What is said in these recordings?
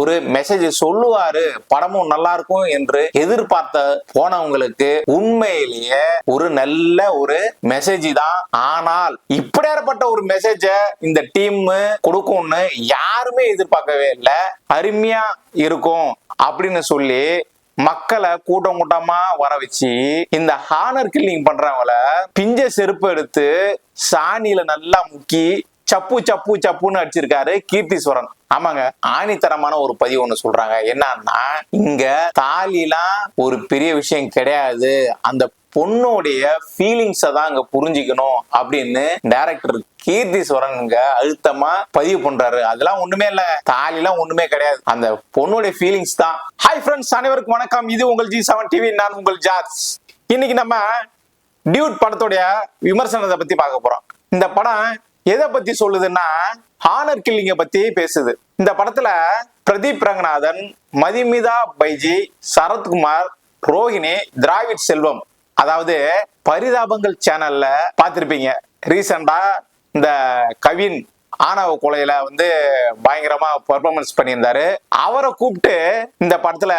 ஒரு மெசேஜ் சொல்லுவாரு படமும் நல்லா இருக்கும் என்று எதிர்பார்த்த போனவங்களுக்கு உண்மையிலேயே ஒரு நல்ல ஒரு மெசேஜ் தான். ஆனால் இப்படியாப்பட்ட ஒரு மெசேஜ இந்த டீம் கொடுக்கும்னு யாருமே எதிர்பார்க்கவே இல்லை. அருமையா இருக்கும் அப்படின்னு சொல்லி மக்களை கூட்டம் கூட்டமா வர வச்சு இந்த ஹானர் கில்லிங் பண்றவங்கள பிஞ்ச செருப்பு எடுத்து சாணியில நல்லா முக்கி சப்பு சப்பு சப்புன்னு அடிச்சிருக்காரு கீர்த்திஸ்வரன். ஆமாங்க ஆணித்தரமான ஒரு பதிவு ஒண்ணு சொல்றாங்க. என்னன்னா இங்க தாலிலாம் ஒரு பெரிய விஷயம் கிடையாது. அந்த பொண்ணுடைய ஃபீலிங்ஸை தான் அங்க புரிஞ்சுக்கணும் அப்படின்னு டைரக்டர் கீர்த்திஸ்வரனுங்க அழுத்தமா பதிவு பண்றாரு. அதெல்லாம் ஒண்ணுமே இல்ல. தாலிலாம் ஒண்ணுமே கிடையாது. அந்த பொண்ணுடைய ஃபீலிங்ஸ் தான். ஹாய் ஃப்ரெண்ட்ஸ் அனைவருக்கும் வணக்கம். இது உங்கள் ஜி செவன் டிவி நான் உங்கள் ஜார்ஜ் இன்னைக்கு நம்ம டியூட் படத்துடைய விமர்சனத்தை பத்தி பார்க்க போறோம். இந்த படம் எதை பத்தி சொல்லுதுன்னா ஹானர் கில்லிங்க பத்தி பேசுது. இந்த படத்துல பிரதீப் ரங்கநாதன் மதிமிதா பைஜி சரத்குமார் ரோஹிணி திராவிட் செல்வம் அதாவது பரிதாபங்கள் சேனல்ல பார்த்துருப்பீங்க. ரீசெண்டா இந்த கவின் ஆணவ கொலையில வந்து பயங்கரமா பர்ஃபார்மன்ஸ் பண்ணியிருந்தாரு. அவரை கூப்பிட்டு இந்த படத்துல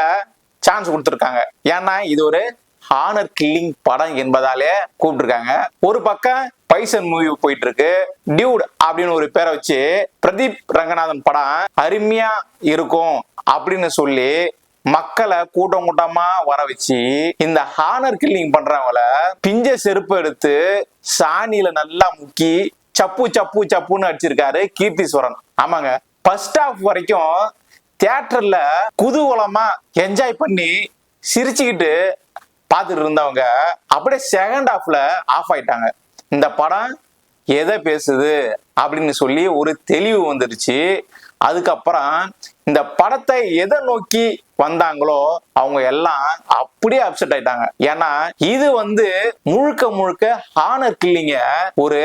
சான்ஸ் கொடுத்துருக்காங்க. ஏன்னா இது ஒரு ஹானர் கில்லிங் படம் என்பதாலே கூப்பிட்டுருக்காங்க. ஒரு பக்கம் பைசன் மூவி போயிட்டு இருக்கு டியூட் அப்படின்னு ஒரு பேரை வச்சு பிரதீப் ரங்கநாதன் படம் அருமையா இருக்கும் அப்படின்னு சொல்லி மக்களை கூட்டம் கூட்டமா வர வச்சு இந்த ஹானர் கில்லிங் பண்றவங்கள பிஞ்ச செருப்பு எடுத்து சாணியில நல்லா முக்கி சப்பு சப்பு சப்புன்னு அடிச்சிருக்காரு கீர்த்திஸ்வரன். ஆமாங்க. ஃபர்ஸ்ட் ஆஃப் வரைக்கும் தியேட்டர்ல குதூகலமா என்ஜாய் பண்ணி சிரிச்சுக்கிட்டு பார்த்துட்டு இருந்தவங்க அப்படியே செகண்ட் ஹாஃப்ல ஆஃப் ஆயிட்டாங்க. இந்த படம் எதை பேசுது அப்படின்னு சொல்லி ஒரு தெளிவு வந்துருச்சு. அதுக்கப்புறம் இந்த படத்தை எதை நோக்கி வந்தாங்களோ அவங்க எல்லாம் அப்படியே அப்செட் ஆயிட்டாங்க. ஏன்னா இது வந்து முழுக்க முழுக்க ஹானர் கில்லிங்க ஒரு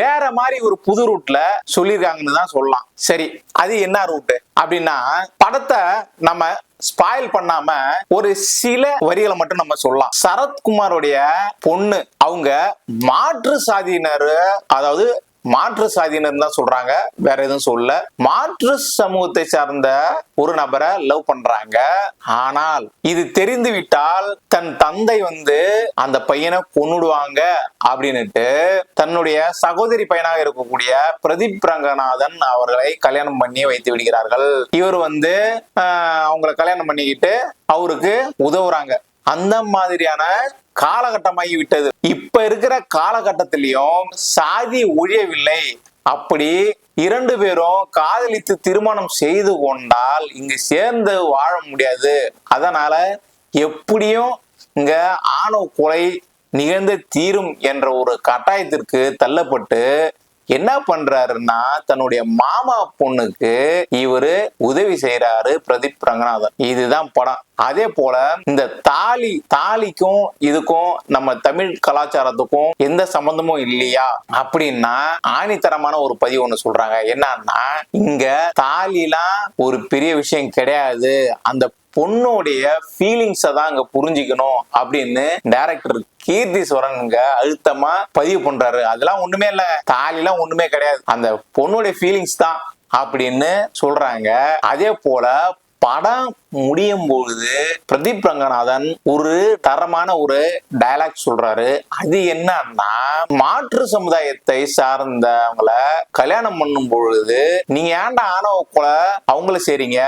வேற மாதிரி ஒரு புது ரூட்ல சொல்லியிருக்காங்கன்னு தான் சொல்லலாம். சரி அது என்ன ரூட் அப்படின்னா படத்தை நம்ம ஸ்பாயில் பண்ணாம ஒரு சில வரிகளை மட்டும் நம்ம சொல்லலாம். சரத்குமாரோடைய பொண்ணு அவங்க மாற்று சாதியினர் அதாவது மாற்று சாதியினர் தான் சொல்றாங்க. வேற எதுவும் சொல்ல மாற்று சமூகத்தை சார்ந்த ஒரு நபரை லவ் பண்றாங்க. ஆனால் இது தெரிந்து விட்டால் தன் தந்தை வந்து அந்த பையனை கொன்னுடுவாங்க அப்படின்னுட்டு தன்னுடைய சகோதரி பையனாக இருக்கக்கூடிய பிரதீப் ரங்கநாதன் அவர்களை கல்யாணம் பண்ணி வைத்து விடுகிறார்கள். இவர் வந்து ஆஹ், அவங்கள கல்யாணம் பண்ணிக்கிட்டு அவருக்கு உதவுறாங்க. அந்த மாதிரியான காலகட்டமாகி விட்டது. இப்ப இருக்கிற காலகட்டத்திலையும் சாதி ஒழியவில்லை அப்படி இரண்டு பேரும் காதலித்து திருமணம் செய்து கொண்டால் இங்கு சேர்ந்து வாழ முடியாது. அதனால எப்படியும் இங்க ஆணவ கொலை நிகழ்ந்து தீரும் என்ற ஒரு கட்டாயத்திற்கு தள்ளப்பட்டு என்ன பண்றாருன்னா தன்னுடைய மாமா பொண்ணுக்கு இவரு உதவி செய்யறாரு பிரதீப் ரங்கநாதன். இதுதான் படம். அதே போல இந்த தாலி தாலிக்கும் இதுக்கும் நம்ம தமிழ் கலாச்சாரத்துக்கும் எந்த சம்பந்தமும் இல்லையா? அப்படின்னா ஆணித்தரமான ஒரு பதிவு ஒண்ணு சொல்றாங்க. என்னன்னா இங்க தாலிலாம் ஒரு பெரிய விஷயம் கிடையாது. அந்த பொண்ணுடைய ஃபீலிங்ஸை தான் அங்க புரிஞ்சுக்கணும் அப்படின்னு டைரக்டர் கீர்த்தீஸ்வரன் இங்க அழுத்தமா பதிவு பண்றாரு. அதெல்லாம் ஒண்ணுமே இல்ல. தாலிலாம் ஒண்ணுமே கிடையாது. அந்த பொண்ணுடைய ஃபீலிங்ஸ் தான் அப்படின்னு சொல்றாங்க. அதே போல படம் முடியும் பொழுது பிரதீப் ரங்கநாதன் ஒரு தரமான ஒரு டயலாக் சொல்றாரு. அது என்னன்னா மாற்று சமுதாயத்தை சார்ந்தவங்கள கல்யாணம் பண்ணும் பொழுது நீங்க ஏன்டா ஆணவ கொலை அவங்கள செய்றீங்க?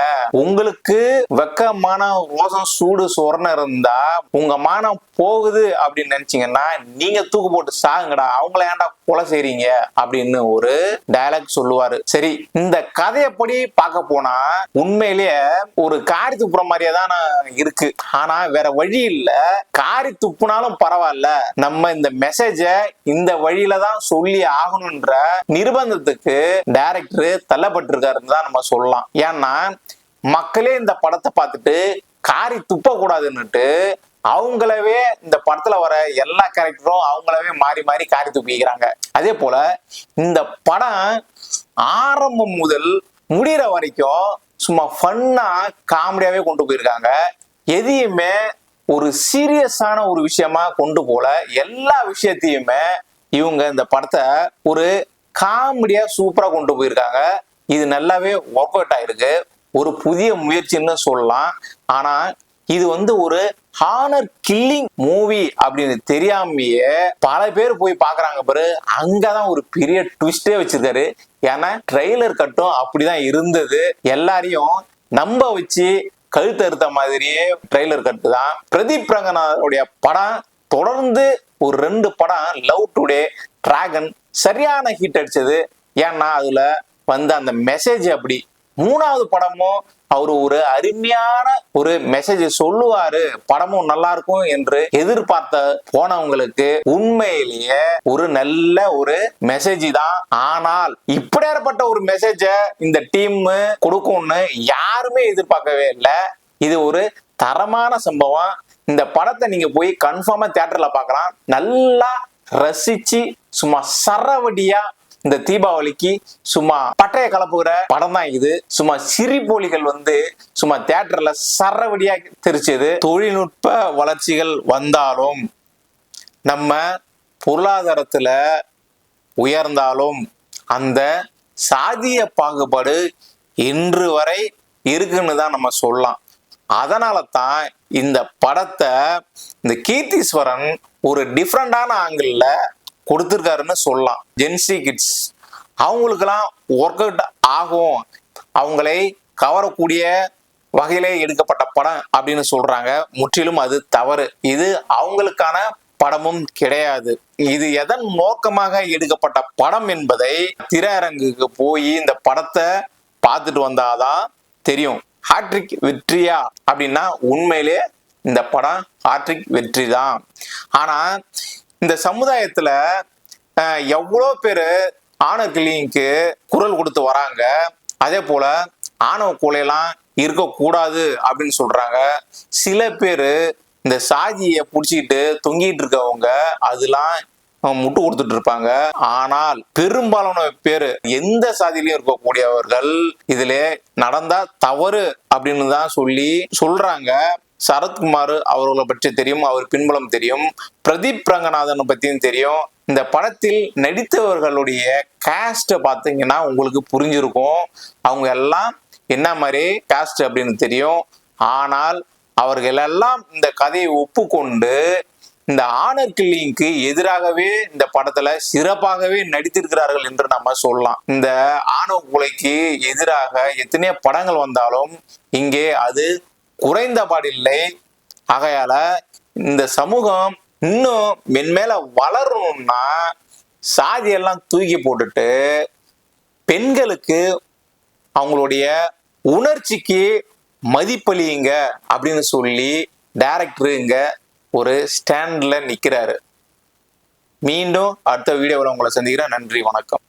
உங்களுக்கு வெக்கமான ரோசம் சூடு சொரணம் இருந்தா உங்க மானம் போகுது அப்படின்னு நினைச்சீங்கன்னா நீங்க தூக்கு போட்டு சாகுங்கடா அவங்கள ஏன்டா கொலை செய்றீங்க? அப்படின்னு ஒரு டயலாக் சொல்லுவாரு. சரி இந்த கதையப்படி பார்க்க போனா உண்மையிலேயே ஒரு கார் காரி துப்புற மாதிரியே தான் இருக்கு. ஆனா வேற வழி இல்ல. காரி துப்புனாலும் பரவாயில்ல. நம்ம இந்த மெசேஜ இந்த வழியில தான் சொல்லி ஆகணும்ன்ற நிர்பந்தத்துக்கு டைரக்டர் தள்ளப்பட்டிருக்காருன்னு தான் நம்ம சொல்லலாம். ஏன்னா மக்களே இந்த படத்தை பார்த்துட்டு காரி துப்ப கூடாதுன்னுட்டு அவங்களவே இந்த படத்துல வர எல்லா கேரக்டரும் அவங்களவே மாறி மாறி காரி துப்பிக்கிறாங்க. அதே போல இந்த படம் ஆரம்பம் முதல் முடிகிற வரைக்கும் சும்மா ஃபன்னா காமெடியாவே கொண்டு போயிருக்காங்க. எதையுமே ஒரு சீரியஸான ஒரு விஷயமா கொண்டு போல எல்லா விஷயத்தையுமே இவங்க இந்த படத்தை ஒரு காமெடியா சூப்பரா கொண்டு போயிருக்காங்க. இது நல்லாவே ஒர்க் அவுட் ஆயிருக்கு. ஒரு புதிய முயற்சின்னு சொல்லலாம். ஆனா இது வந்து ஒரு ஹானர் கில்லிங் மூவி அப்படின்னு தெரியாமையே பல பேர் போய் பாக்குறாங்க பாரு. அங்கதான் ஒரு பெரிய ட்விஸ்டே வச்சிருக்காரு. ஏன்னா ட்ரெய்லர் கட்டும் அப்படிதான் இருந்தது. எல்லாரையும் நம்ப வச்சு கழுத்து அறுத்த மாதிரியே ட்ரெய்லர் கட்டு தான் பிரதீப் ரங்கநாதனுடைய படம் தொடர்ந்து ஒரு ரெண்டு படம் லவ் டுடே டிராகன் சரியான ஹிட் அடிச்சது. ஏன்னா அதுல வந்த அந்த மெசேஜ் அப்படி. மூணாவது படமும் அவர் ஒரு அருமையான ஒரு மெசேஜ் சொல்லுவாரு. படமும் நல்லா இருக்கும் என்று எதிர்பார்த்த போனவங்களுக்கு உண்மையிலேயே ஒரு நல்ல ஒரு மெசேஜ் தான். ஆனால் இப்படியாப்பட்ட ஒரு மெசேஜ இந்த டீம் கொடுக்கும்னு யாருமே எதிர்பார்க்கவே இல்லை. இது ஒரு தரமான சம்பவம். இந்த படத்தை நீங்க போய் கன்ஃபார்மா தியேட்டர்ல பார்க்கலாம். நல்லா ரசிச்சு சும்மா சரவடியா இந்த தீபாவளிக்கு சும்மா பட்டைய கலப்புகிற படம் தான் இது. சும்மா சிரிப்பொலிகள் வந்து சும்மா தியேட்டர்ல சரவடியா தெரிச்சது தொழில்நுட்ப வளர்ச்சிகள் வந்தாலும் நம்ம பொருளாதாரத்துல உயர்ந்தாலும் அந்த சாதிய பாகுபாடு இன்று வரை இருக்குன்னு தான் நம்ம சொல்லலாம். அதனால தான் இந்த படத்தை இந்த கீர்த்தீஸ்வரன் ஒரு டிஃப்ரெண்டான ஆங்கிளில் கொடுத்துருக்காருன்னு சொல்லலாம். ஜென்சி கிட்ஸ் அவங்களுக்கெல்லாம் ஒர்க் அவுட் ஆகும். அவங்களை கவரக்கூடிய வகையிலே எடுக்கப்பட்ட படம் அப்படின்னு சொல்றாங்க. முற்றிலும் அது தவறு. இது அவங்களுக்கான படமும் கிடையாது. இது எதன் நோக்கமாக எடுக்கப்பட்ட படம் என்பதை திரையரங்குக்கு போய் இந்த படத்தை பார்த்துட்டு வந்தாதான் தெரியும். ஹாட்ரிக் வெற்றியா அப்படின்னா உண்மையிலே இந்த படம் ஹாட்ரிக் வெற்றி தான் ஆனா இந்த சமுதாயத்துல எவ்வளோ பேர் ஆணவ கிளினிக்கு குரல் கொடுத்து வராங்க அதே போல ஆணவ கொலையெல்லாம் இருக்கக்கூடாது அப்படின்னு சொல்றாங்க. சில பேர் இந்த சாதியை பிடிச்சிக்கிட்டு தொங்கிட்டு இருக்கவங்க அதெல்லாம் முட்டு கொடுத்துட்டு இருப்பாங்க. ஆனால் பெரும்பாலான பேர் எந்த சாதியிலையும் இருக்கக்கூடியவர்கள் இதுல நடந்தா தவறு அப்படின்னு தான் சொல்லி சொல்றாங்க. சரத்குமார் அவர்களை பற்றி தெரியும் அவர் பின்புலம் தெரியும் பிரதீப் ரங்கநாதனை பற்றியும் தெரியும். இந்த படத்தில் நடித்தவர்களுடைய காஸ்ட்டை பார்த்தீங்கன்னா உங்களுக்கு புரிஞ்சிருக்கும். அவங்க எல்லாம் என்ன மாதிரி காஸ்ட் அப்படின்னு தெரியும். ஆனால் அவர்கள் எல்லாம் இந்த கதையை ஒப்புக்கொண்டு இந்த ஆனர் கில்லிங்க்கு எதிராகவே இந்த படத்துல சிறப்பாகவே நடித்திருக்கிறார்கள் என்று நம்ம சொல்லலாம். இந்த ஆணவ கொலைக்கு எதிராக எத்தனையோ படங்கள் வந்தாலும் இங்கே அது குறைந்த பாடில்லை ஆகையால இந்த சமூகம் இன்னும் மென்மேல வளரணும்னா சாதியெல்லாம் தூக்கி போட்டுட்டு பெண்களுக்கு அவங்களுடைய உணர்ச்சிக்கு மதிப்பளியுங்க அப்படின்னு சொல்லி டைரக்டர் இங்க ஒரு ஸ்டாண்ட்ல நிக்கிறாரு. மீண்டும் அடுத்த வீடியோவில் உங்களை சந்திக்கிறேன். நன்றி வணக்கம்.